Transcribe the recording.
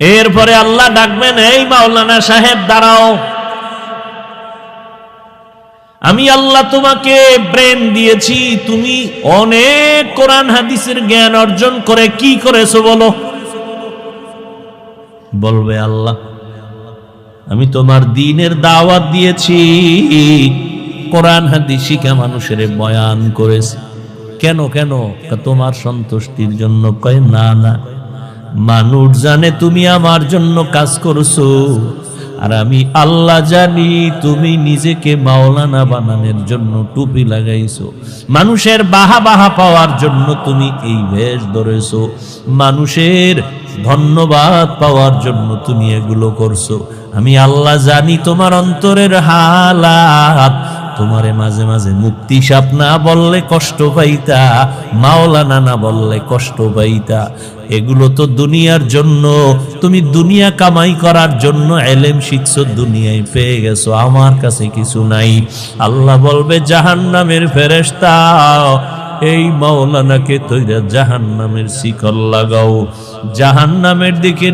এরপরে আল্লাহ ডাকবেন, এই মাওলানা সাহেব, দাঁড়াও। আমি আল্লাহ তোমাকে ব্রেন দিয়েছি, তুমি অনেক কোরআন হাদিসের জ্ঞান অর্জন করে কি করেছ বলো? বলবে আল্লাহ, আমি তোমার দিনের দাওয়াত দিয়েছি, কোরআন হাদিস শিখা মানুষের বয়ান করেছি। কেন কেন? তোমার সন্তুষ্টির জন্য কয়, না না। মানুষ জানে তুমি আমার জন্য কাজ করছ। আর আমি আল্লাহ জানি তুমি নিজেকে মাওলানা বানানোর জন্য টুপি লাগাইছো। মানুষের বাহা বাহা পাওয়ার জন্য তুমি এই বেশ ধরেছো। মানুষের ধন্যবাদ পাওয়ার জন্য তুমি এগুলো করছ। আমি আল্লাহ জানি তোমার অন্তরের হালাত। তোমারে মাঝে মাঝে মুক্তি সাপ না বললে কষ্ট পাইতা, মাওলানা না বললে কষ্ট পাইতা। এগুলো তো দুনিয়ার জন্য। তুমি দুনিয়া কামাই করার জন্য এলেম শিখছো, দুনিয়ায় পেয়ে গেছো। আমার কাছে কিছু নাই। আল্লাহ বলবে জাহান নামের ফেরেস্তা এই মাওলানাকে তৈরা জাহান নামের শিকল লাগাও। জাহান নামের দিকে